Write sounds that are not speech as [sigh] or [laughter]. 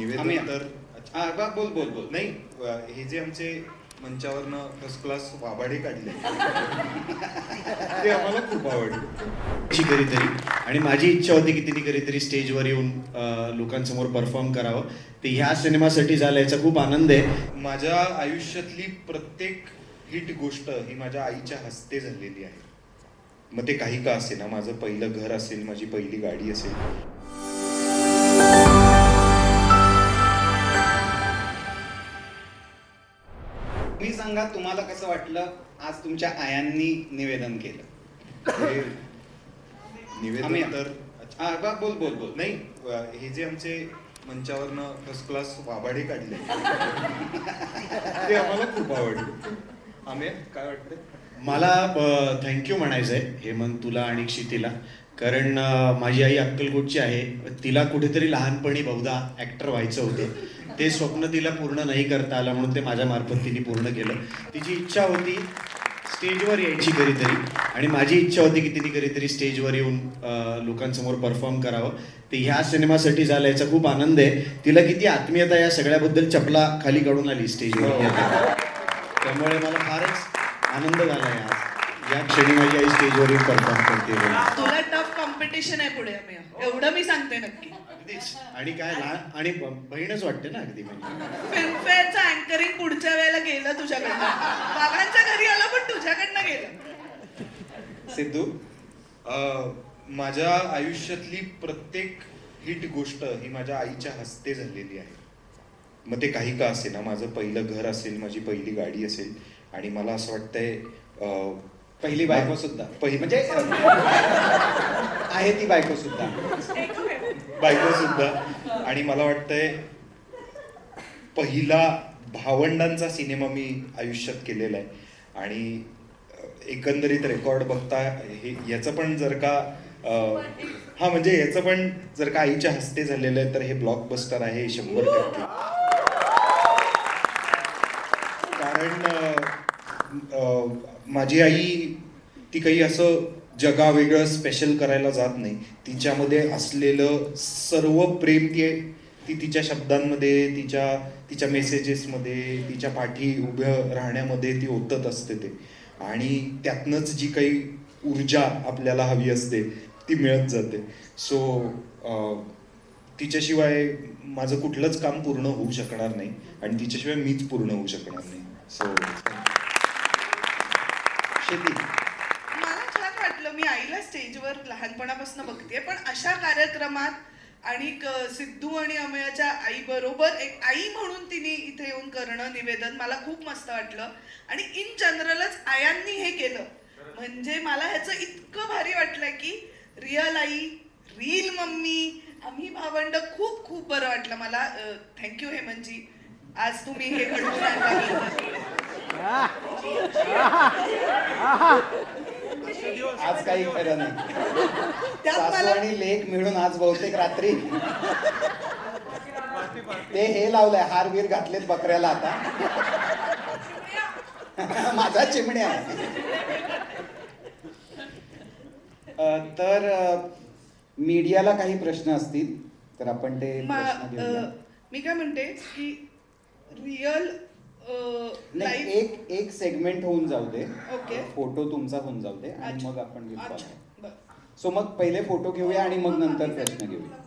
निवेदन तर हा बा- बोल बोल बोल. नाही हे जे आमचे मंचावरनं फर्स्ट क्लास वाबाडे काढले. ते आम्हाला खूप आवडले. कधीतरी. आणि माझी इच्छा होती की तिने कधीतरी स्टेजवर येऊन लोकांसमोर परफॉर्म करावं. ते ह्या सिनेमासाठी झालं याचा खूप आनंद आहे. माझ्या आयुष्यातली प्रत्येक हिट गोष्ट ही माझ्या आईच्या हस्ते झालेली आहे. मग ते काही का असे ना माझं पहिलं घर असेल माझी पहिली गाडी असेल. मी सांगा तुम्हाला कसं वाटलं आज तुमच्या आयांनी निवेदन केलं? निवेदन तर हा बा- बोल बोल बोल. नाही अ, हे जे आमचे मंचावरनं फर्स्ट क्लास वाबाडे काढले. ते आम्हाला खूप आवडले. आम्ही काय वाटतं मला थँक्यू म्हणायचं आहे हेमंत तुला आणि क्षितीला. कारण माझी आई अक्कलकोटची आहे. तिला कुठेतरी लहानपणी बहुधा ॲक्टर व्हायचं होतं. ते स्वप्न तिला पूर्ण नाही करता आलं म्हणून ते माझ्या मार्फत तिने पूर्ण केलं. तिची इच्छा होती स्टेजवर यायची कधीतरी आणि माझी इच्छा होती की तिने कधीतरी स्टेजवर येऊन लोकांसमोर परफॉर्म करावं. ते ह्या सिनेमासाठी झालं याचा खूप आनंद आहे. तिला किती आत्मीयता या सगळ्याबद्दल चपला खाली काढून आली स्टेजवर. त्यामुळे मला फारच आनंद झाला आहे आज. या क्षणी माझी आई स्टेजवर येऊन परफॉर्म करते. तुला टफ कॉम्पिटिशन आहे पुढे आम्ही एवढं मी सांगते नक्की. अगदीच. आणि काय लहान आणि ब- बहीणच वाटते ना अगदी म्हणजे. फिल्मफेअरचं अँकरिंग पुढच्या वेळेला गेलं तुझ्याकडनं. बाबांच्या घरी आलं पण तुझ्याकडनं गेलं. सिद्धू अ, माझ्या आयुष्यातली प्रत्येक हिट गोष्ट ही माझ्या आईच्या हस्ते झालेली आहे. मग ते काही का असे ना माझं पहिलं घर असेल माझी पहिली गाडी असेल. आणि मला असं वाटतंय अ, पहिली बायको सुद्धा. पहिली- म्हणजे आहे ती बायको सुद्धा. बायको सुद्धा. आणि मला वाटतंय पहिला भावंडांचा सिनेमा मी आयुष्यात केलेला आहे. आणि एकंदरीत रेकॉर्ड बघता हे याचं पण जर का हा म्हणजे याचं पण जर का आईच्या हस्ते झालेलं आहे तर हे ब्लॉकबस्टर आहे शंभर टक्के. कारण माझी आई ती काही असं जगावेगळं स्पेशल करायला जात नाही. तिच्यामध्ये असलेलं सर्व प्रेम ती ती तिच्या शब्दांमध्ये तिच्या तिच्या मेसेजेसमध्ये तिच्या पाठी उभं राहण्यामध्ये ती ओतत असते ते. आणि त्यातनंच जी काही ऊर्जा आपल्याला हवी असते ती मिळत जाते. सो तिच्याशिवाय माझं कुठलंच काम पूर्ण होऊ शकणार नाही आणि तिच्याशिवाय मीच पूर्ण होऊ शकणार नाही. सो शेती. मी आईला स्टेजवर लहानपणापासून बघते पण अशा कार्यक्रमात आणि सिद्धू आणि अमयाच्या आई बरोबर एक आई म्हणून तिने इथे येऊन करणं निवेदन मला खूप मस्त वाटलं. आणि इन जनरलच आयांनी हे केलं. म्हणजे मला ह्याचं इतकं भारी वाटलं की रिअल आई रील मम्मी आम्ही भावंड खूप खूप बरं वाटलं मला. थँक्यू हेमंतजी. आज तुम्ही हे घडवून आणलं. आज काही खरं नाही. [laughs] त्यात सासू मला आणि लेख मिळून आज बहुतेक रात्री. ते हे लावलंय हार बीर घातलेत बकऱ्याला आता. [laughs] माझा चिमण्या आहे. अ, तर मीडियाला काही प्रश्न असतील तर आपण ते मा- प्रश्न घेऊया. अ, मी काय म्हणते की रिअल नाही एक एक सेगमेंट होऊन जाऊ दे ओके. फोटो तुमचा होऊन जाऊ दे आणि अच्छा. मग आपण घेऊ अच्छा बरं. सो मग पहिले फोटो घेऊया आणि मग नंतर प्रश्न घेऊया